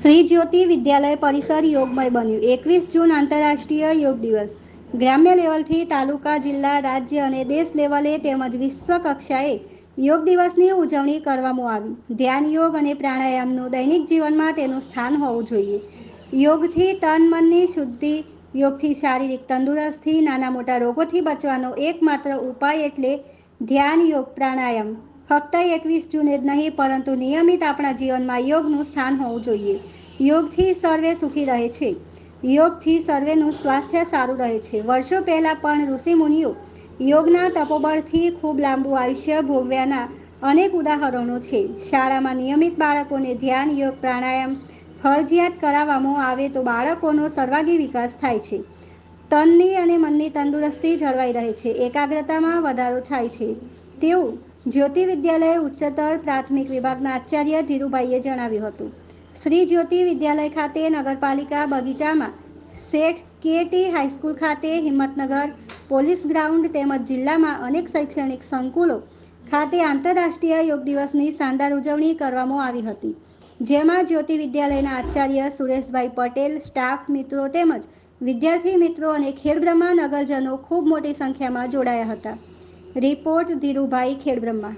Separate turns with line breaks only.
શ્રી જ્યોતિ વિદ્યાલય પરિસર યોગમય બન્યું. એકવીસ જૂન આંતરરાષ્ટ્રીય યોગ દિવસ. ગ્રામ્ય લેવલથી તાલુકા, જિલ્લા, રાજ્ય અને દેશ લેવલે તેમજ વિશ્વ કક્ષાએ યોગ દિવસની ઉજવણી કરવામાં આવી. ધ્યાન યોગ અને પ્રાણાયામનું દૈનિક જીવનમાં તેનું સ્થાન હોવું જોઈએ. યોગથી તન, મનની શુદ્ધિ, યોગથી શારીરિક તંદુરસ્તી, નાના મોટા રોગોથી બચવાનો એકમાત્ર ઉપાય એટલે ધ્યાન યોગ પ્રાણાયામ. ફક્ત એકવીસ જૂને જ નહીં, પરંતુ નિયમિત આપણા જીવનમાં યોગનું સ્થાન હોવું જોઈએ. યોગથી સર્વે સુખી રહે છે. યોગથી સર્વેનું સ્વાસ્થ્ય સારું રહે છે. વર્ષો પહેલાં પણ ઋષિ મુનિઓ યોગના તપોબળથી ખૂબ લાંબુ આયુષ્ય ભોગવ્યાના અનેક ઉદાહરણો છે. શાળામાં નિયમિત બાળકોને ધ્યાન, યોગ, પ્રાણાયામ, ફરજિયાત કરાવવામાં આવે તો બાળકોનો સર્વાગી વિકાસ થાય છે. તનની અને મનની તંદુરસ્તી જળવાઈ રહે છે. એકાગ્રતામાં વધારો થાય છે. તેવું જ્યોતિ વિદ્યાલય ઉચ્ચતર પ્રાથમિક વિભાગના આચાર્ય ધીરુભાઈએ જણાવ્યું હતું. શ્રી જ્યોતિ વિદ્યાલય ખાતે નગરપાલિકા બગીચામાં શેઠ કેટી હાઈસ્કૂલ ખાતે હિંમતનગર પોલીસ ગ્રાઉન્ડ તેમજ જિલ્લામાં અનેક શૈક્ષણિક સંકુલો ખાતે આંતરરાષ્ટ્રીય યોગ દિવસની શાનદાર ઉજવણી કરવામાં આવી હતી. જેમાં જ્યોતિ વિદ્યાલયના આચાર્ય સુરેશભાઈ પટેલ, સ્ટાફ, મિત્રો તેમજ વિદ્યાર્થી મિત્રો અને ખેડબ્રહ્મા નગરજનો ખૂબ મોટી સંખ્યામાં જોડાયા હતા. રિપોર્ટ ધીરુભાઈ ખેડબ્રહ્મા